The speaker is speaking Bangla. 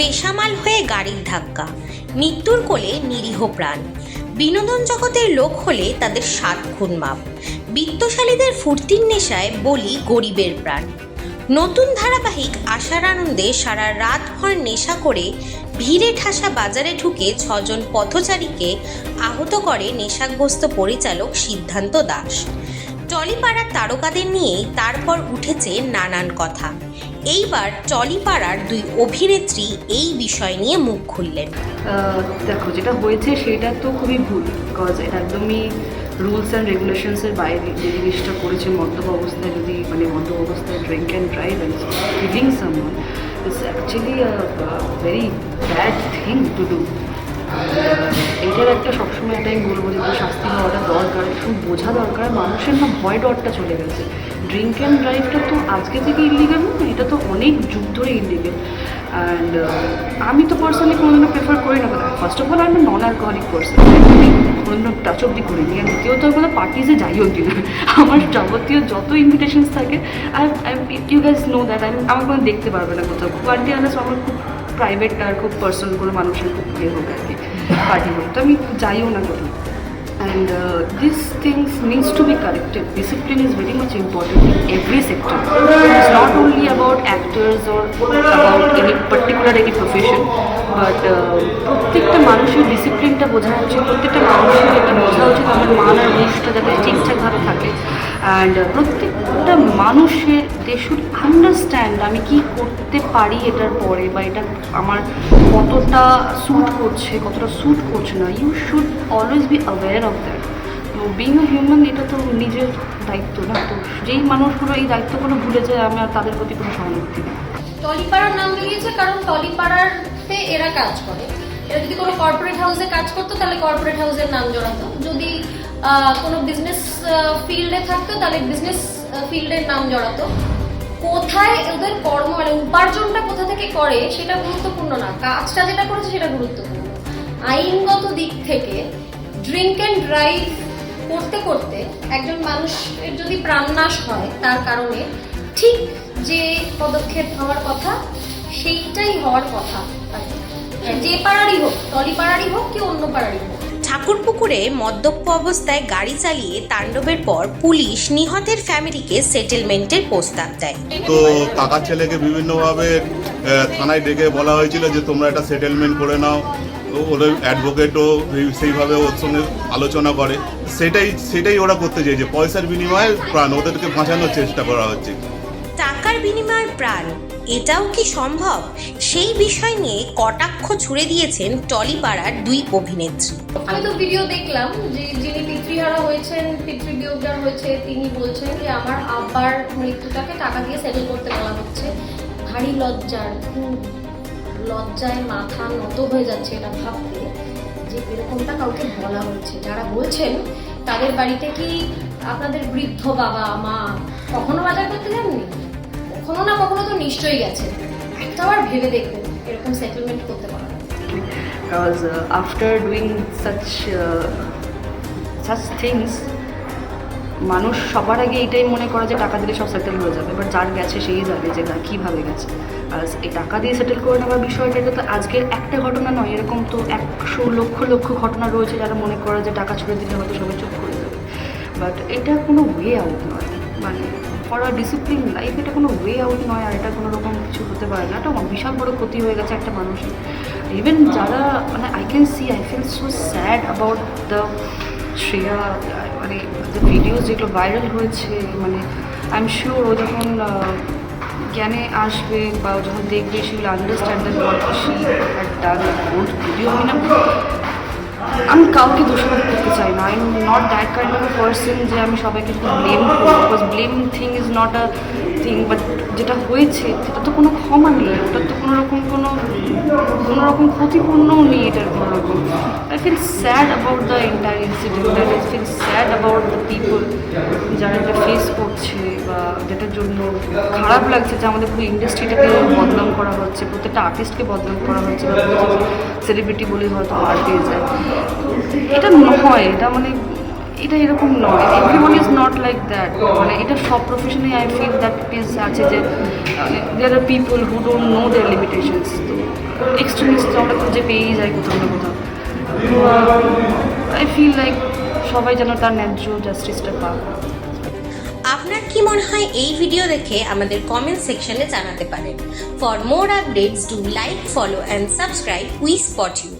বেসামাল হয়ে গাড়ির ধাক্কা। মৃত্যুর কোলে নিরীহ প্রাণ। বিনোদন জগতের লোক হলে তাদের সাত খুন মাপ। বিত্তশালীদের ফুর্তির নেশায় বলি গরিবের প্রাণ। নতুন ধারাবাহিক আশার আনন্দে সারা রাতভর নেশা করে ভিড়ে ঠাসা বাজারে ঢুকে ছজন পথচারীকে আহত করে নেশাগ্রস্ত পরিচালক সিদ্ধান্ত দাস। টলিপাড়ার তারকাদের নিয়েই তারপর উঠেছে নানান কথা। এইবার টলিপাড়ার দুই অভিনেত্রী এই বিষয় নিয়ে মুখ খুললেন। দেখো, যেটা হয়েছে সেটা তো খুবই ভুল বিকজ এটা একদমই রুলস অ্যান্ড রেগুলেশনসের বাইরে, যে জিনিসটা করেছে মদ্যপ অবস্থায়, যদি মানে মদ্যপ অবস্থায় drink and drive and killing someone it's actually very bad thing to do এটার একটা সবসময় আমি বলব যে শাস্তি হওয়াটা দরকার, একটু বোঝা দরকার, মানুষের না ভয় ডরটা চলে গেছে। ড্রিঙ্ক অ্যান্ড ড্রাইভটা তো আজকে থেকে ইলিগাল না? এটা তো অনেক যুগ ধরে ইলিগাল অ্যান্ড আমি তো পার্সোনালি কোনোদিনও প্রেফার করি না। ফার্স্ট অফ অল আমি নন অ্যালকোহলিক পার্সন কোনোদিনও টাচ অব্দি করিনি আর দ্বিতীয়ত কোনো পার্টিজে যাই অব্দি না আমার যাবতীয় যত ইনভিটেশনস থাকে আর ইউ গ্যাস নো দ্যাট আমি আমার কোনো দেখতে পারবে না কোথাও। আন্টি আনাস আমার খুব প্রাইভেট আর খুব পার্সোনাল কোনো মানুষের খুব ইয়ে হোক আর কি পার্টি হোক তো আমি যাইও না কোথাও and uh, these things needs to be corrected discipline is very much important in every sector it's not only about actors or about any particular any but uh, প্রত্যেকটা মানুষের ডিসিপ্লিনটা বোঝা উচিত প্রত্যেকটা মানুষের এটা বোঝা উচিত আমার মান আর মুখটা যাতে ঠিকঠাকভাবে থাকে। অ্যান্ড প্রত্যেকটা মানুষের দে শুড আন্ডারস্ট্যান্ড আমি কি করতে পারি এটার পরে বা এটা আমার কতটা স্যুট করছে কতটা স্যুট করছে না। You should always be aware of that তো বিং আ হিউম্যান এটা তো নিজের দায়িত্ব না। তো যেই মানুষগুলো এই দায়িত্বগুলো ভুলে যায় আমি আর তাদের প্রতি কোনো সহানুভূতি নেই। টলিপাড়ার নাম বেরিয়েছে কারণ টলিপাড়াতে এরা কাজ করে। এরা যদি কোনো কর্পোরেট হাউসে কাজ করতো, তাহলে কর্পোরেট হাউসের নাম জড়াতো। যদি কোনো বিজনেস ফিল্ডে থাকতো, তাহলে বিজনেস ফিল্ডের নাম জড়াতো। কোথায় ওদের কর্ম মানে উপার্জনটা কোথা থেকে করে, সেটা গুরুত্বপূর্ণ না। কাজটা যেটা করেছে, সেটা গুরুত্বপূর্ণ। আইনগত দিক থেকে ড্রিঙ্ক অ্যান্ড ড্রাইভ করতে করতে একজন মানুষের যদি প্রাণনাশ হয়, তার কারণে, ঠিক যে পদক্ষেপ হওয়ার কথা সেইটাই হওয়ার কথা। যে পাড়ারই হোক টলি পাড়ারই হোক কি অন্য পাড়ারই হোক। ঠাকুরপুকুরে মদ্যপ অবস্থায় গাড়ি চালিয়ে তাণ্ডবের পর পুলিশ নিহতের ফ্যামিলিকে সেটেলমেন্টের প্রস্তাব দেয়। তো কাকার ছেলেকে বিভিন্নভাবে থানায় ডেকে বলা হয়েছিল যে তোমরা একটা সেটেলমেন্ট করে নাও। ও- ওদের অ্যাডভোকেটও সেইভাবে ওর সঙ্গে আলোচনা করে। সেটাই সেটাই ওরা করতে চাইছে পয়সার বিনিময়ে প্রাণ ওদেরকে বাঁচানোর চেষ্টা করা হচ্ছে। টাকার বিনিময়ে প্রাণ। এটাও কি সম্ভব? সেই বিষয় নিয়ে কটাক্ষ ছুড়ে দিয়েছেন টলিপাড়ার দুই অভিনেত্রী। আমি তো ভিডিও দেখলাম যে যিনি পিতৃহারা হয়েছেন পিতৃবিয়োগদার হয়েছে, তিনি বলছেন যে আমার আব্বার মৃত্যুটাকে টাকা দিয়ে সেটেল করতে বলা হচ্ছে। ভারী লজ্জার লজ্জায় মাথা নত হয়ে যাচ্ছে এটা ভাবতে যে এরকমটা কাউকে বলা হচ্ছে। যারা বলছেন, তাদের বাড়িতে কি আপনাদের বৃদ্ধ বাবা, মা কখনো বাজার করতে যাননি? কখনো না কখনো তো নিশ্চয়ই গেছে। একটাবার ভেবে দেখবেন এরকম সেটেলমেন্ট করতে পারা because after doing such such things মানুষ সবার আগে এটাই মনে করে যে টাকা দিলে সব সেটেল হয়ে যাবে। বাট যার গেছে, সেই যাবে যে না, কীভাবে গেছে। আর এই টাকা দিয়ে সেটেল করে নেওয়ার বিষয়টা এটা তো আজকের একটা ঘটনা নয়। এরকম তো একশো লক্ষ লক্ষ ঘটনা রয়েছে যারা মনে করে যে টাকা ছুড়ে দিলে হয়তো সবাই চুপ করে যাবে। বাট এটা কোনো ওয়ে আউট নয়। মানে ফর আ ডিসিপ্লিন লাইফ এটা কোনো ওয়ে আউট নয় আর এটা কোনো রকম কিছু হতে পারে না। এটা বিশাল বড় ক্ষতি হয়ে গেছে একটা মানুষের। ইভেন যারা মানে I can see I feel so sad about the Shreya মানে যে ভিডিওস যেগুলো ভাইরাল হয়েছে মানে আই এম শিওর ও যখন জ্ঞানে আসবে বা যখন দেখবে সে will understand that what she done video আমি না আমি কাউকে দোষারোপ করতে চাই না। I am not that kind of person যে আমি সবাইকে blame because blame thing is not a thing but যেটা হয়েছে, সেটা তো কোনো ক্ষমা নেই ওটার তো কোনো রকম কোনো কোনো রকম ক্ষতিপূর্ণও নেই এটার কোনো রকম। I feel sad about the entire incident I feel sad about the people যারা এটা ফেস করছে বা যেটার জন্য খারাপ লাগছে, যে আমাদের পুরো ইন্ডাস্ট্রিটাকে বদনাম করা হচ্ছে, প্রত্যেকটা আর্টিস্টকে বদনাম করা হচ্ছে সেলিব্রিটি বলে হয়তো আর পেয়ে যায়। এটা নয় এটা মানে এটা এরকম নয়। Everyone is not like that মানে এটা সব প্রফেশনে আই ফিল দ্যাট ইজ আছে যে there are people who don't know their limitations তো এক্সট্রিমিস্ট আমরা খুঁজে পেয়েই যাই কোথাও না কোথাও। আই ফিল লাইক সবাই যেন তার ন্যায্য জাস্টিসটা পাক। আপনার কি মনে হয় এই ভিডিও দেখে আমাদের কমেন্ট সেকশনে জানাতে পারেন। For more updates do like follow and subscribe we spot you